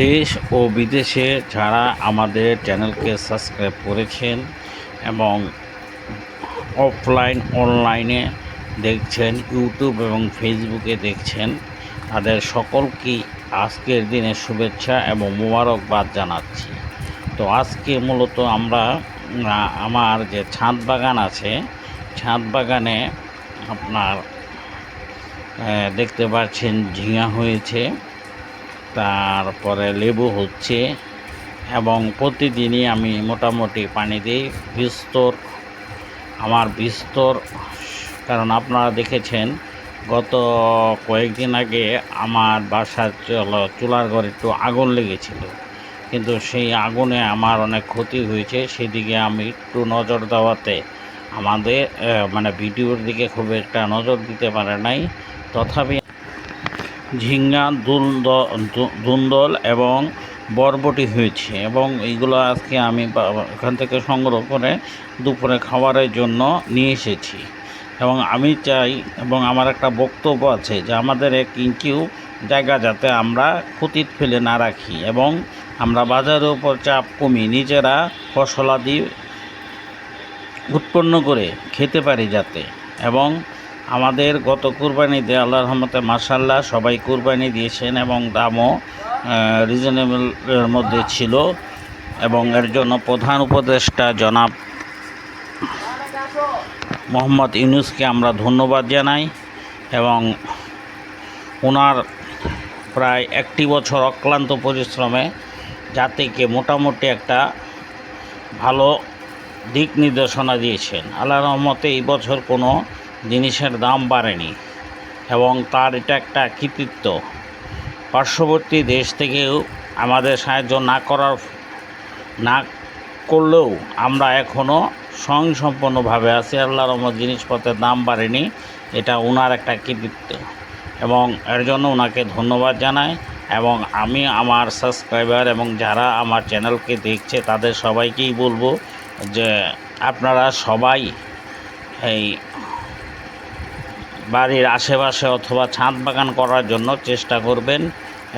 দেশ ও বিদেশে যারা আমাদের চ্যানেলকে সাবস্ক্রাইব করেছেন এবং অফলাইন, অনলাইনে দেখছেন, ইউটিউব এবং ফেসবুকে দেখছেন, তাদের সকলকেই আজকের দিনে শুভেচ্ছা এবং মোবারকবাদ জানাচ্ছি। তো আজকে মূলত আমরা আমার যে ছাদ বাগান আছে, ছাদ বাগানে আপনার দেখতে পাচ্ছেন, ঝিঙা হয়েছে। তারপরে লেবু হচ্ছে এবং প্রতিদিনই আমি মোটামুটি পানি দিই। বিস্তর, আমার বিস্তর, কারণ আপনারা দেখেছেন, গত কয়েকদিন আগে আমার বাসার চল- চুলার ঘরে একটু আগুন লেগেছিল। কিন্তু সেই আগুনে আমার অনেক ক্ষতি হয়েছে। সেদিকে আমি একটু নজর দেওয়াতে আমাদের মানে ভিডিওর দিকে খুব একটা নজর দিতে পারে নাই। তথাপি ঝিঙ্গা দুন্দল এবং বরবটি হয়েছে এবং এইগুলো আজকে আমি এখান থেকে সংগ্রহ করে দুপুরে খাবারের জন্য নিয়ে এসেছি। এবং আমি চাই এবং আমার একটা বক্তব্য আছে যে আমাদের এক ইঞ্চিও জায়গা যাতে আমরা ক্ষতিত ফেলে না রাখি এবং আমরা বাজারের উপর চাপ কমিয়ে নিজেরা ফসলাদি উৎপন্ন করে খেতে পারি যাতে। এবং আমাদের গত কুরবানিতে আল্লাহ রহমতে মাসাল্লাহ সবাই কুরবানি দিয়েছেন এবং দামও রিজনেবলের মধ্যে ছিল এবং এর জন্য প্রধান উপদেষ্টা জনাব মোহাম্মদ ইউনুসকে আমরা ধন্যবাদ জানাই এবং ওনার প্রায় একটি বছর অক্লান্ত পরিশ্রমে জাতিকে মোটামুটি একটা ভালো দিক নির্দেশনা দিয়েছেন। আল্লাহ রহমতে এই বছর কোনো জিনিসের দাম বাড়েনি এবং তার এটা একটা কৃতিত্ব। পার্শ্ববর্তী দেশ থেকেও আমাদের সাহায্য না করার, না করলেও আমরা এখনও স্বয়ংসম্পন্নভাবে আছি। আল্লাহ রহমত জিনিসপত্রের দাম বাড়েনি, এটা ওনার একটা কৃতিত্ব এবং এর জন্য ওনাকে ধন্যবাদ জানাই এবং আমি আমার সাবস্ক্রাইবার এবং যারা আমার চ্যানেলকে দেখছে তাদের সবাইকেই বলব যে আপনারা সবাই এই বাড়ির আশেপাশে অথবা ছাদ বাগান করার জন্য চেষ্টা করবেন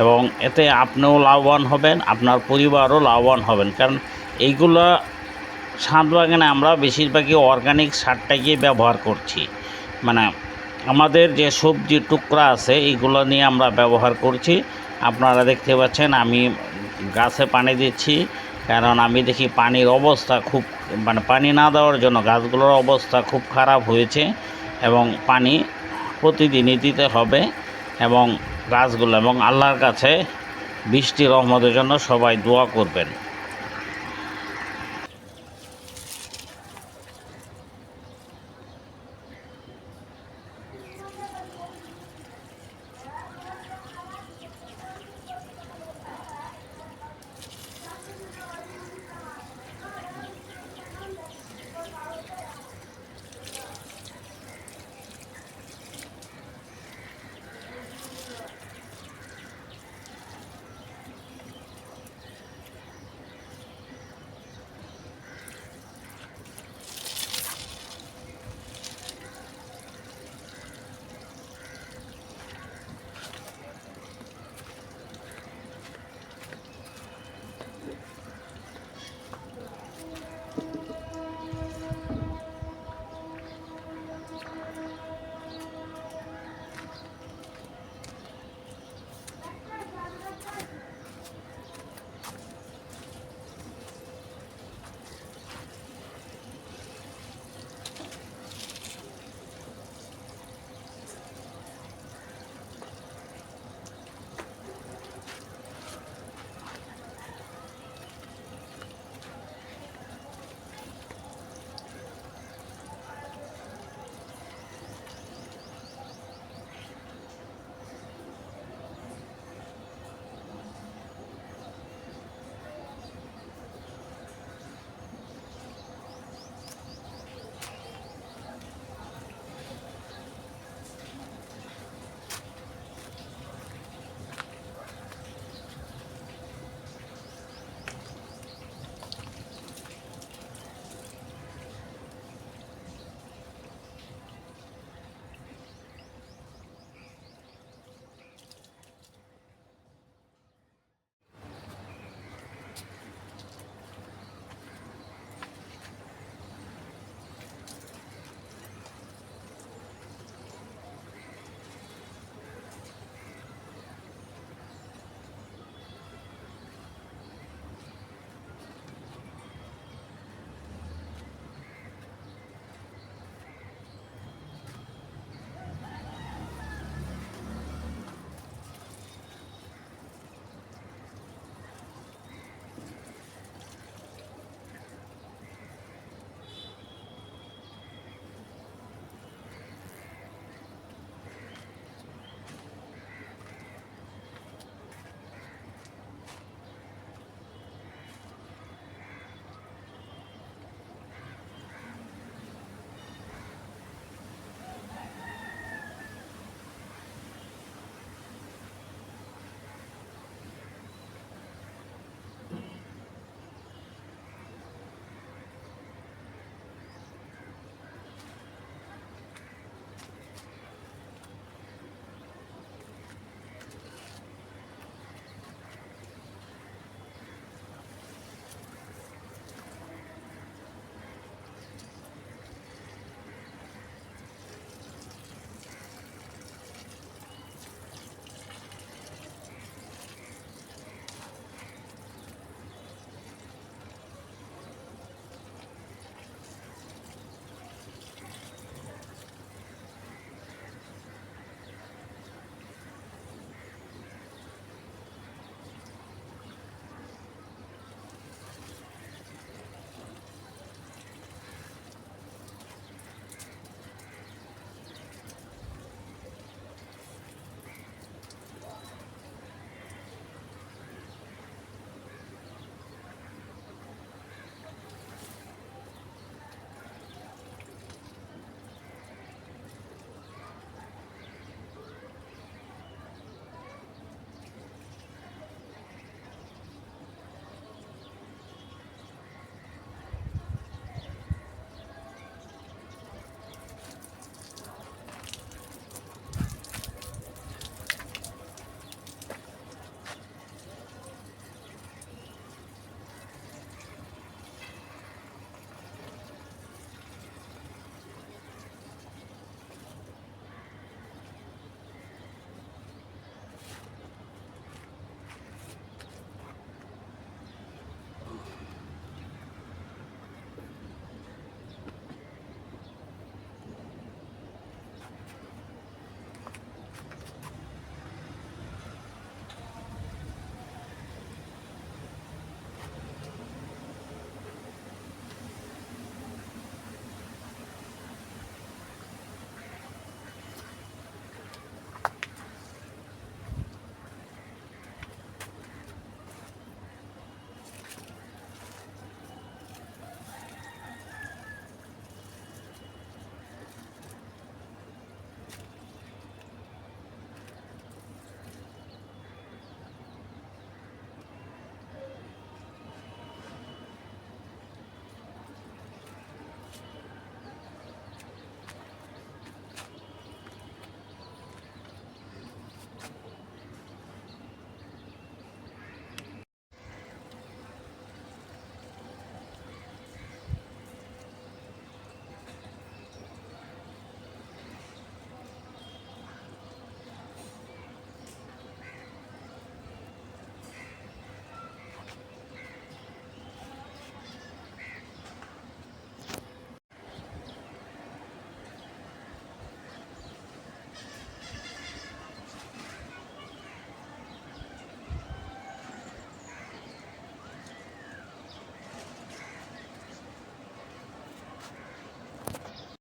এবং এতে আপনিও লাভবান হবেন, আপনার পরিবারও লাভবান হবেন। কারণ এইগুলো ছাদ বাগানে আমরা বেশিরভাগই অর্গানিক সারটাকে ব্যবহার করছি। মানে আমাদের যে সবজি টুকরা আছে, এইগুলো নিয়ে আমরা ব্যবহার করছি। আপনারা দেখতে পাচ্ছেন আমি গাছে পানি দিচ্ছি, কারণ আমি দেখি পানির অবস্থা খুব মানে পানি না দেওয়ার জন্য গাছগুলোর অবস্থা খুব খারাপ হয়েছে। এবং পানি প্রতিদিনই দিতে হবে এবং গাছগুলো এবং আল্লাহর কাছে বৃষ্টি রহমতের জন্য সবাই দোয়া করবেন।